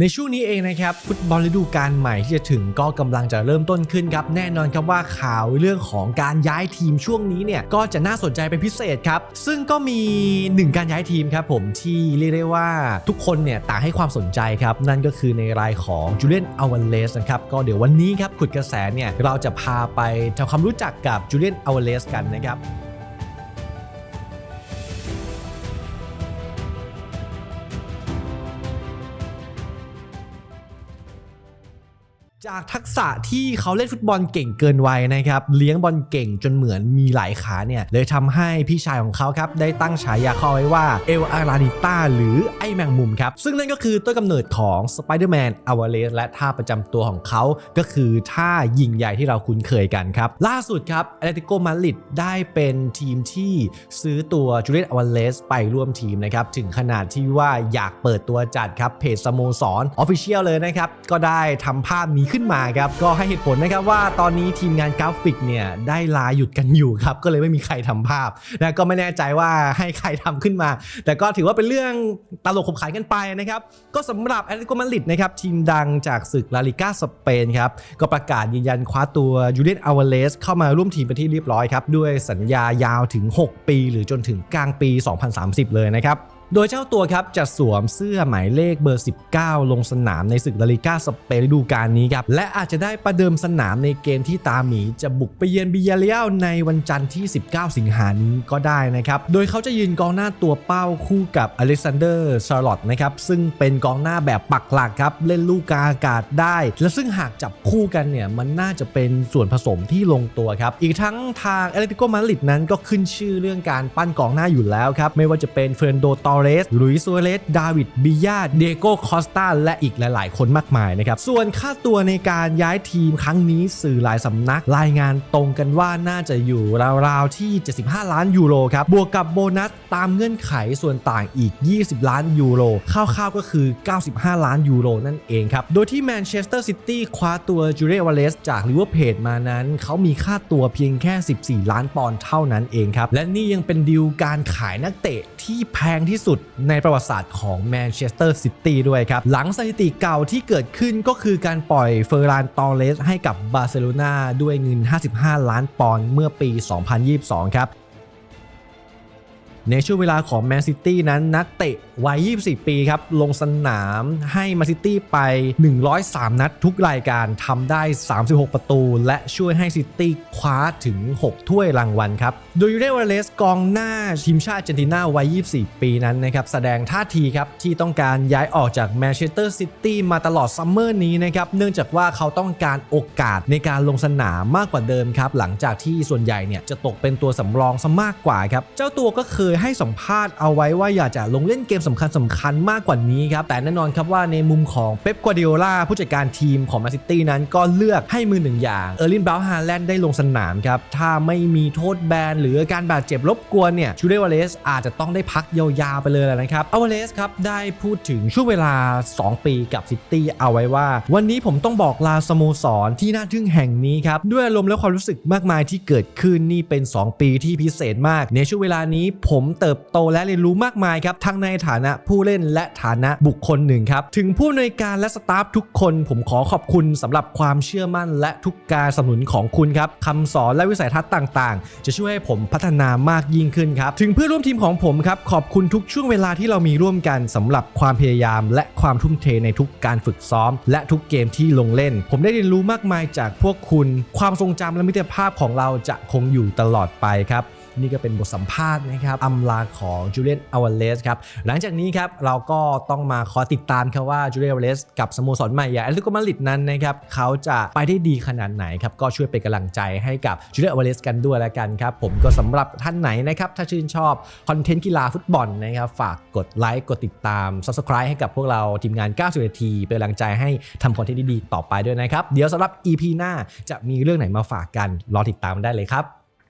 ในช่วงนี้เองนะครับฟุตบอลฤดูกาลใหม่ที่จะถึงก็กำลังจะเริ่มต้นขึ้นครับแน่นอนครับว่าข่าวเรื่องของการย้ายทีมช่วงนี้เนี่ยก็จะน่าสนใจเป็นพิเศษครับซึ่งก็มีหนึ่งการย้ายทีมครับผมที่เรียกได้ว่าทุกคนเนี่ยต่างให้ความสนใจครับนั่นก็คือในรายของจูเลียนอเวเลสนะครับก็เดี๋ยววันนี้ครับขุดกระแสเนี่ยเราจะพาไปทำความรู้จักกับจูเลียนอเวเลสกันนะครับ จากทักษะที่เขาเล่นฟุตบอลเก่งเกินวัยนะครับเลี้ยงบอลเก่งจนเหมือนมีหลายขาเนี่ยเลยทำให้พี่ชายของเขาครับได้ตั้งฉายาเขาไว้ว่าเอลอาราดิต้าหรือไอแมงมุมครับซึ่งนั่นก็คือต้นกำเนิดของสไปเดอร์แมนอวาเลสและท่าประจำตัวของเขาก็คือท่ายิงใหญ่ที่เราคุ้นเคยกันครับล่าสุดครับแอตเลติโกมาริดได้เป็นทีมที่ซื้อตัวจูเลียนอวาเลสไปร่วมทีมนะครับถึงขนาดที่ว่าอยากเปิดตัวจัดครับเพจสโมสรออฟฟิเชียลเลยนะครับก็ได้ทำภาพนี้ขึ้นมาครับก็ให้เหตุผลนะครับว่าตอนนี้ทีมงานกราฟิกเนี่ยได้ลาหยุดกันอยู่ครับก็เลยไม่มีใครทำภาพนะก็ไม่แน่ใจว่าให้ใครทำขึ้นมา แต่ก็ถือว่าเป็นเรื่องตลกขบขันกันไปนะครับก็สำหรับแอตเลติโกมาดริดนะครับทีมดังจากศึกลาลิก้าสเปนครับก็ประกาศยืนยันคว้าตัวยูเลียนอาวาเลสเข้ามาร่วมทีมเป็นที่เรียบร้อยครับด้วยสัญญายาวถึง 6 ปี หรือจนถึงกลางปี 2030 เลยนะครับ โดยเจ้าตัวครับจะสวมเสื้อหมายเลขเบอร์ 19 ลงสนามในศึกลาลิก้าสเปนฤดูกาลนี้ครับ และอาจจะได้ประเดิมสนามในเกมที่ตาหมี จะบุกไปเยือนบิยาเรียลในวันจันทร์ที่ 19 สิงหานี้ก็ได้นะครับ โดยเขาจะยืนกองหน้าตัวเป้าคู่กับอเล็กซานเดอร์ชาร์ลอตนะครับซึ่งเป็นกองหน้าแบบปักหลักครับเล่นลูกกาอากาศได้ และซึ่งหากจับคู่กันเนี่ยมันน่าจะเป็นส่วนผสมที่ลงตัวครับอีกทั้งทางแอเลติโกมาดริดนั้นก็ขึ้นชื่อเรื่องการปั้นกองหน้าอยู่แล้วครับไม่ว่าจะเป็นเฟรนโดตอเรสลุยซัวเรส ดาวิด บิยาเดโกคอสตา และอีกหลาย ๆ คนมากมายนะครับ ส่วนค่าตัวในการย้ายทีมครั้งนี้สื่อหลายสำนักรายงานตรงกันว่าน่าจะอยู่ราว ๆ ที่ 75 ล้านยูโรครับ บวกกับโบนัสตามเงื่อนไขส่วนต่างอีก 20 ล้านยูโรคร่าว ๆ ก็คือ 95 ล้านยูโรนั่นเองครับ โดยที่แมนเชสเตอร์ซิตี้คว้าตัวจูเรียวาเลสจากลิเวอร์เพจมานั้น เขามีค่าตัวเพียงแค่ 14 ล้านปอนด์เท่านั้นเองครับ และนี่ยังเป็นดีลการขายนักเตะที่แพงที่สุดในประวัติศาสตร์ของแมนเชสเตอร์ซิตี้ด้วยครับ หลังสถิติเก่าที่เกิดขึ้นก็คือการปล่อยเฟอร์รานตอเรสให้กับบาร์เซโลนาด้วยเงิน 55 ล้านปอนด์เมื่อปี 2022 ครับ ในช่วงเวลาของแมนซิตี้นั้นนักเตะวัย 24 ปีครับ ลงสนามให้แมนซิตี้ไป 103 นัดทุกรายการทำได้ 36 ประตู และช่วยให้ซิตี้คว้าถึง 6 ถ้วยรางวัลครับ โดยยูเรวาเลสกองหน้าทีมชาติเจนตินาวัย 24 ปีนั้นนะครับ แสดงท่าทีครับ ที่ต้องการย้ายออกจากแมนเชสเตอร์ซิตี้มาตลอดซัมเมอร์นี้นะครับ เนื่องจากว่าเขาต้องการโอกาสในการลงสนามมากกว่าเดิมครับหลังจากที่ส่วนใหญ่เนี่ยจะตกเป็นตัวสำรองซะมากกว่าครับเจ้าตัวก็เคยยให้สัมภาษณ์เอาไว้ว่าอยากจะลงเล่นเกมสำคัญสำคัญมากกว่านี้ครับ แต่แน่นอนครับว่าในมุมของเป๊ปกัวเดโอลาผู้จัดการทีมของแมนซิตี้นั้นก็เลือกให้มือหนึ่งอย่างเออร์ลินบราวน์ฮาแลนด์ได้ลงสนามครับ ถ้าไม่มีโทษแบนหรือการบาดเจ็บรบกวนเนี่ยชูเดวาเลสอาจจะต้องได้พักยาวๆไปเลยแหละนะครับอวาเลสครับได้พูดถึงช่วงเวลา 2 ปีกับซิตี้เอาไว้ว่า วันนี้ผมต้องบอกลาสโมสรที่น่าทึ่งแห่งนี้ครับด้วยอารมณ์และความรู้สึกมากมายที่เกิดขึ้นนี่เป็น 2 ปีที่พิเศษมากในช่วงเวลานี้ผมเติบโตและเรียนรู้มากมายครับทั้งในฐานะผู้เล่นและฐานะบุคคลหนึ่งครับถึงผู้อำนวยการและสตาฟทุกคน ผมขอขอบคุณสำหรับความเชื่อมั่น และทุกการสนับสนุนของคุณครับคำสอนและวิสัยทัศน์ต่างๆ จะช่วยให้ผมพัฒนามากยิ่งขึ้นครับถึงเพื่อนร่วมทีมของผมครับขอบคุณทุกช่วงเวลาที่เรามีร่วมกันสำหรับความพยายาม และความทุ่มเทในทุกการฝึกซ้อม และทุกเกมที่ลงเล่น ผมได้เรียนรู้มากมายจากพวกคุณ ความทรงจำและมิตรภาพของเราจะคงอยู่ตลอดไปครับ นี่ก็เป็นบทสัมภาษณ์นะครับอำลาของจูเลียนอวาเลสครับหลังจากนี้ครับเราก็ต้องมาขอติดตามครับว่าจูเลียนอวาเลสกับสโมสรใหม่อย่างแอตเลติโกมาดริดนั้นนะครับเขาจะไปได้ดีขนาดไหนครับก็ช่วยเป็นกำลังใจให้กับจูเลียนอวาเลสกันด้วยแล้วกันครับผมก็สำหรับท่านไหนนะครับถ้าชื่นชอบคอนเทนต์กีฬาฟุตบอลนะครับฝากกดไลค์กดติดตาม Subscribe ให้กับพวกเราทีมงาน 90 นาที เป็นกำลังใจให้ทำคอนเทนต์ดีๆต่อไปด้วยนะครับ เดี๋ยวสำหรับ EP หน้าจะมีเรื่องไหนมาฝากกัน รอติดตามได้เลยครับ